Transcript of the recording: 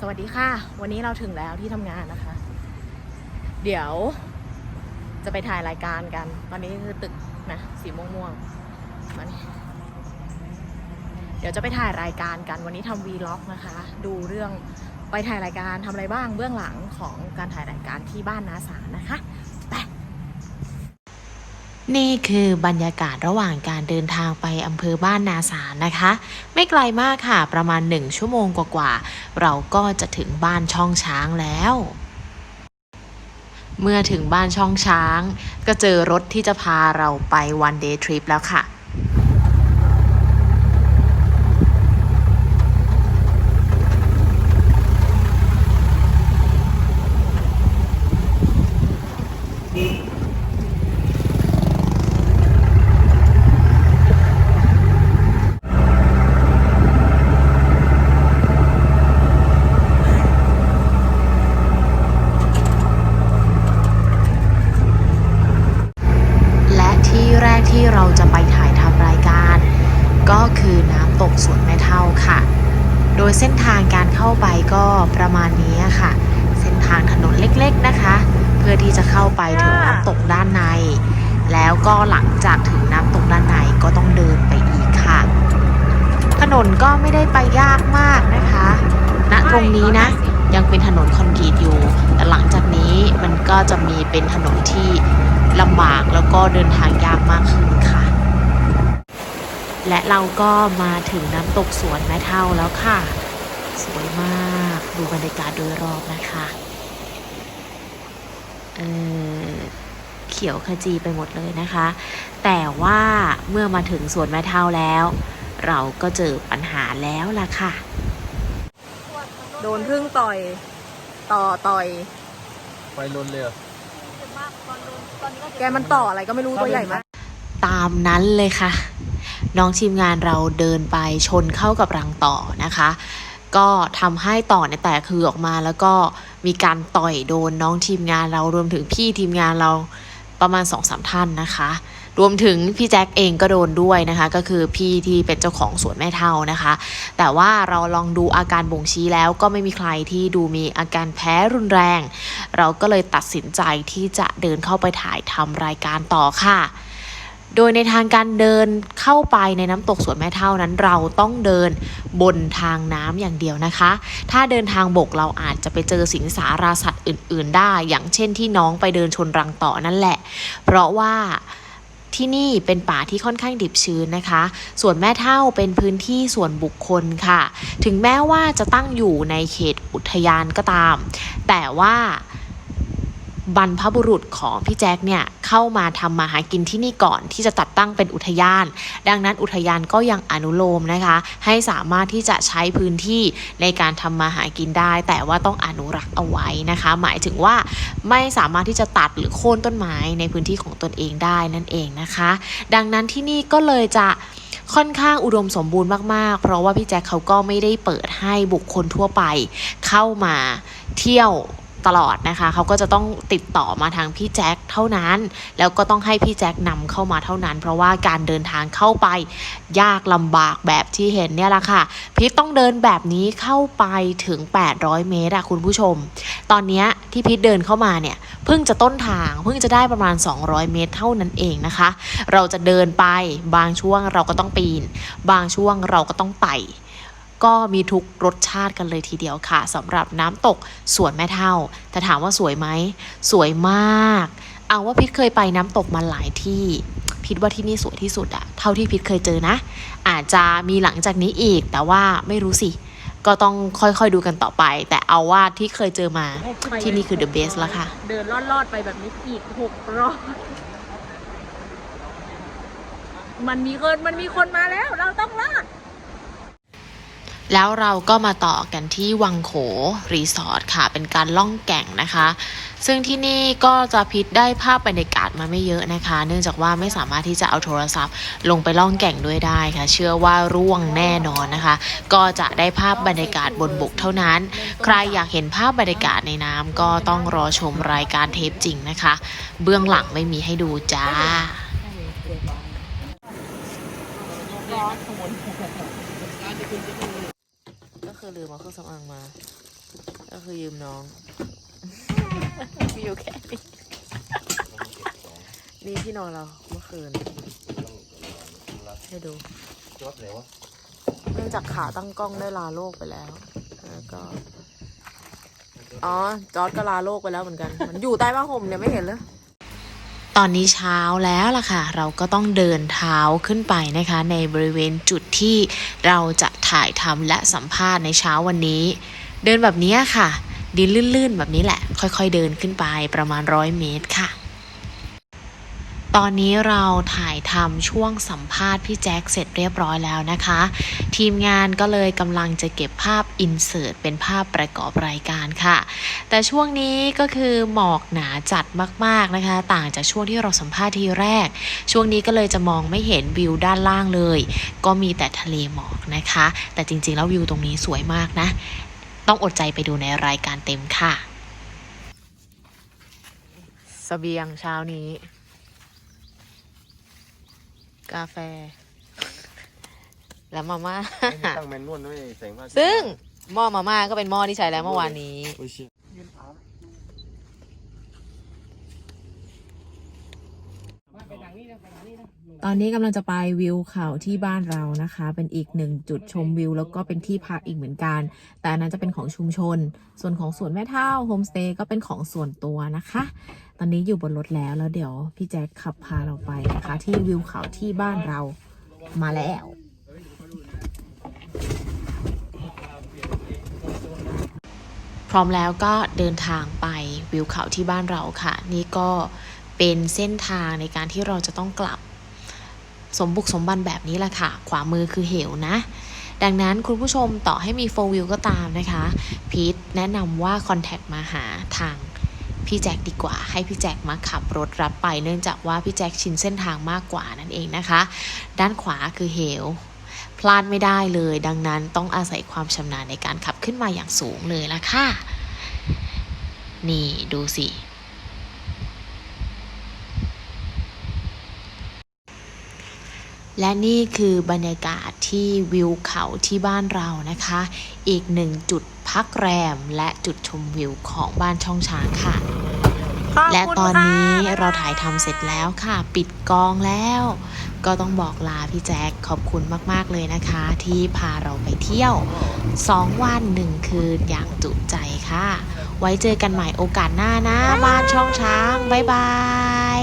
สวัสดีค่ะ วันนี้เราถึงแล้วที่ทำงานนะคะ เดี๋ยวจะไปถ่ายรายการกัน ตอนนี้คือตึกนะสีม่วงม่วงๆมานี่เดี๋ยวจะไปถ่ายรายการกัน วันนี้ทำวีล็อกนะคะ ดูเรื่องไปถ่ายรายการทำอะไรบ้างเบื้องหลังของการถ่ายรายการที่บ้านนาสานะคะ นี่คือบรรยากาศระหว่างการเดินทางไปอำเภอบ้านนาสารนะคะ ไม่ไกลมากค่ะ ประมาณ 1 ชั่วโมงกว่าๆ เราก็จะถึงบ้านช่องช้างแล้ว เมื่อถึงบ้านช่องช้าง ก็เจอรถที่จะพาเราไปวันเดย์ทริปแล้วค่ะและที่แรกที่เราจะไปถ่ายทำรายการ ก็คือน้ำตกสวนแม่เท่าค่ะ โด ยเส้นทางการเข้าไปก็ประมาณนี้ค่ะ เส้นทางถนนเล็กๆนะคะ เพื่อที่จะเข้าไปถึงน้ำตกด้านใน แล้วก็หลังจากถึงน้ำตกด้านในก็ต้องเดินไปอีกค่ะ ถนนก็ไม่ได้ไปยากมากนะคะณตรงนี้นะยังเป็นถนนคอนกรีตอยู่ แต่หลังจากนี้มันก็จะมีเป็นถนนที่ลำบากแล้วก็เดินทางยากมากขึ้นค่ะ และเราก็มาถึงน้ำตกสวนแม่เท่าแล้วค่ะ สวยมากดูบรรยากาศโดยรอบนะคะเออเขียวขจีไปหมดเลยนะคะ แต่ว่าเมื่อมาถึงสวนแม่เท่าแล้ว เราก็เจอปัญหาแล้วล่ะค่ะ โดนพึ่งต่อย ต่อต่อย ไฟลนเลยเหรอแกมันต่ออะไรก็ไม่รู้ตัวใหญ่มากตามนั้นเลยค่ะ น้องทีมงานเราเดินไปชนเข้ากับรังต่อนะคะ ก็ทำให้ต่อเนี่ยแตกคือออกมาแล้วก็มีการต่อยโดนน้องทีมงานเรารวมถึงพี่ทีมงานเราประมาณ2อสามท่านนะคะ รวมถึงพี่แจ็คเองก็โดนด้วยนะคะ ก็คือพี่ที่เป็นเจ้าของสวนแม่เท่านะคะ แต่ว่าเราลองดูอาการบ่งชี้แล้วก็ไม่มีใครที่ดูมีอาการแพ้รุนแรง เราก็เลยตัดสินใจที่จะเดินเข้าไปถ่ายทำรายการต่อค่ะ โดยในทางการเดินเข้าไปในน้ำตกสวนแม่เท่านั้น เราต้องเดินบนทางน้ำอย่างเดียวนะคะ ถ้าเดินทางบกเราอาจจะไปเจอสิงสาราสัตว์อื่น ๆ ได้ อย่างเช่นที่น้องไปเดินชนรังต่อนั่นแหละ เพราะว่าที่นี่เป็นป่าที่ค่อนข้างดิบชื้นนะคะ ส่วนแม่เท่าเป็นพื้นที่ส่วนบุคคลค่ะ ถึงแม้ว่าจะตั้งอยู่ในเขตอุทยานก็ตาม แต่ว่า บรรพบุรุษของพี่แจ็คเนี่ยเข้ามาทำมาหากินที่นี่ก่อนที่จะจัดตั้งเป็นอุทยาน ดังนั้นอุทยานก็ยังอนุโลมนะคะ ให้สามารถที่จะใช้พื้นที่ในการทำมาหากินได้ แต่ว่าต้องอนุรักษ์เอาไว้นะคะ หมายถึงว่าไม่สามารถที่จะตัดหรือโค่นต้นไม้ในพื้นที่ของตนเองได้นั่นเองนะคะ ดังนั้นที่นี่ก็เลยจะค่อนข้างอุดมสมบูรณ์มาก ๆ เพราะว่าพี่แจ็คเขาก็ไม่ได้เปิดให้บุคคลทั่วไป เข้ามาเที่ยว ตลอดนะคะ เขาก็จะต้องติดต่อมาทางพี่แจ็คเท่านั้น แล้วก็ต้องให้พี่แจ็คนำเข้ามาเท่านั้น เพราะว่าการเดินทางเข้าไปยากลำบากแบบที่เห็นเนี่ยแหละค่ะ พีทต้องเดินแบบนี้เข้าไปถึง 800 เมตรอะคุณผู้ชม ตอนนี้ที่พีทเดินเข้ามาเนี่ยเพิ่งจะต้นทางเพิ่งจะได้ประมาณ 200 เมตรเท่านั้นเองนะคะ เราจะเดินไปบางช่วงเราก็ต้องปีน บางช่วงเราก็ต้องไต่ ก็มีทุกรสชาติกันเลยทีเดียวค่ะสำหรับน้ำตกสวนแม่เท่าแต่ถามว่าสวยไหม สวยมาก เอาว่าพิทเคยไปน้ำตกมาหลายที่ พิทว่าที่นี่สวยที่สุดอะเท่าที่พิทเคยเจอนะ อาจจะมีหลังจากนี้อีก แต่ว่าไม่รู้สิ ก็ต้องค่อยๆดูกันต่อไป แต่เอาว่าที่เคยเจอมาที่นี่คือ the best แล้วค่ะ เดินลอดๆไปแบบนี้อีกหกรอบมันมีคนมันมีคนมาแล้ว เราต้องรอด แล้วเราก็มาต่อกันที่วังโขรีสอร์ทค่ะ เป็นการล่องแก่งนะคะ ซึ่งที่นี่ก็จะพิดได้ภาพบรรยากาศมาไม่เยอะนะคะ เนื่องจากว่าไม่สามารถที่จะเอาโทรศัพท์ ลงไปล่องแก่งด้วยได้ค่ะ เชื่อว่าร่วงแน่นอนนะคะ ก็จะได้ภาพบรรยากาศบนบกเท่านั้น ใครอยากเห็นภาพบรรยากาศในน้ำก็ต้องรอชมรายการเทปจริงนะคะ เบื้องหลังไม่มีให้ดูจ้าก็ คือลืมเอาเครื่องสำอางมา ก็คือยืมน้อง มีอยู่แค่นี้นี่ที่นอนเราเมื่อคืน ให้ดูจอดไหนวะเนื่องจากขาตั้งกล้องได้ลาโลกไปแล้ว แล้วก็ อ๋อ จอร์ดก็ลาโลกไปแล้วเหมือนกัน มันอยู่ใต้ผ้าห่มเนี่ยไม่เห็นเลย ตอนนี้เช้าแล้วล่ะค่ะ เราก็ต้องเดินเท้าขึ้นไปนะคะ ในบริเวณจุดที่เราจะถ่ายทำและสัมภาษณ์ในเช้าวันนี้ เดินแบบนี้ค่ะ ดินลื่นๆ แบบนี้แหละ ค่อยๆเดินขึ้นไปประมาณร้อยเมตรค่ะ ตอนนี้เราถ่ายทำช่วงสัมภาษณ์พี่แจ็คเสร็จเรียบร้อยแล้วนะคะ ทีมงานก็เลยกำลังจะเก็บภาพอินเสิร์ตเป็นภาพประกอบรายการค่ะ แต่ช่วงนี้ก็คือหมอกหนาจัดมากๆนะคะ ต่างจากช่วงที่เราสัมภาษณ์ทีแรก ช่วงนี้ก็เลยจะมองไม่เห็นวิวด้านล่างเลย ก็มีแต่ทะเลหมอกนะคะ แต่จริงๆ แล้ววิวตรงนี้สวยมากนะ ต้องอดใจไปดูในรายการเต็มค่ะสเสบียงเช้านี้ กาแฟ และมาม่า ตั้งแมนนวลด้วยแสงพระอาทิตย์ซึ่งหม้อมาม่าก็เป็นหม้อที่ใช้แล้วเมื่อวานนี้ โอ้ยเชี่ย ตอนนี้กำลังจะไปวิวเขาที่บ้านเรานะคะ เป็นอีกหนึ่งจุดชมวิว แล้วก็เป็นที่พักอีกเหมือนกัน แต่อันนั้นจะเป็นของชุมชน ส่วนของสวนแม่เท่าโฮมสเตย์ก็เป็นของส่วนตัวนะคะ ตอนนี้อยู่บนรถแล้วแล้วเดี๋ยวพี่แจ็คขับพาเราไปนะคะ ที่วิวเขาที่บ้านเรามาแล้วพร้อมแล้วก็เดินทางไปวิวเขาที่บ้านเราค่ะ นี่ก็เป็นเส้นทางในการที่เราจะต้องกลับ สมบุกสมบันแบบนี้แหละค่ะ ขวามือคือเหวนะ ดังนั้นคุณผู้ชมต่อให้มีโฟวิวก็ตามนะคะ พีทแนะนำว่าคอนแทคมาหาทางพี่แจ็คดีกว่า ให้พี่แจ็คมาขับรถรับไป เนื่องจากว่าพี่แจ็คชินเส้นทางมากกว่านั่นเองนะคะ ด้านขวาคือเหว พลาดไม่ได้เลย ดังนั้นต้องอาศัยความชำนาญในการขับขึ้นมาอย่างสูงเลยละค่ะ นี่ดูสิ และนี่คือบรรยากาศที่วิวเขาที่บ้านเรานะคะ อีกหนึ่งจุดพักแรมและจุดชมวิวของบ้านช่องช้างค่ะ และตอนนี้เราถ่ายทำเสร็จแล้วค่ะ ปิดกองแล้ว ก็ต้องบอกลาพี่แจ๊คขอบคุณมาก ๆ เลยนะคะ ที่พาเราไปเที่ยว 2 วัน1คืนอย่างจุใจค่ะ ไว้เจอกันใหม่โอกาสหน้านะ บ้านช่องช้าง บ๊ายบาย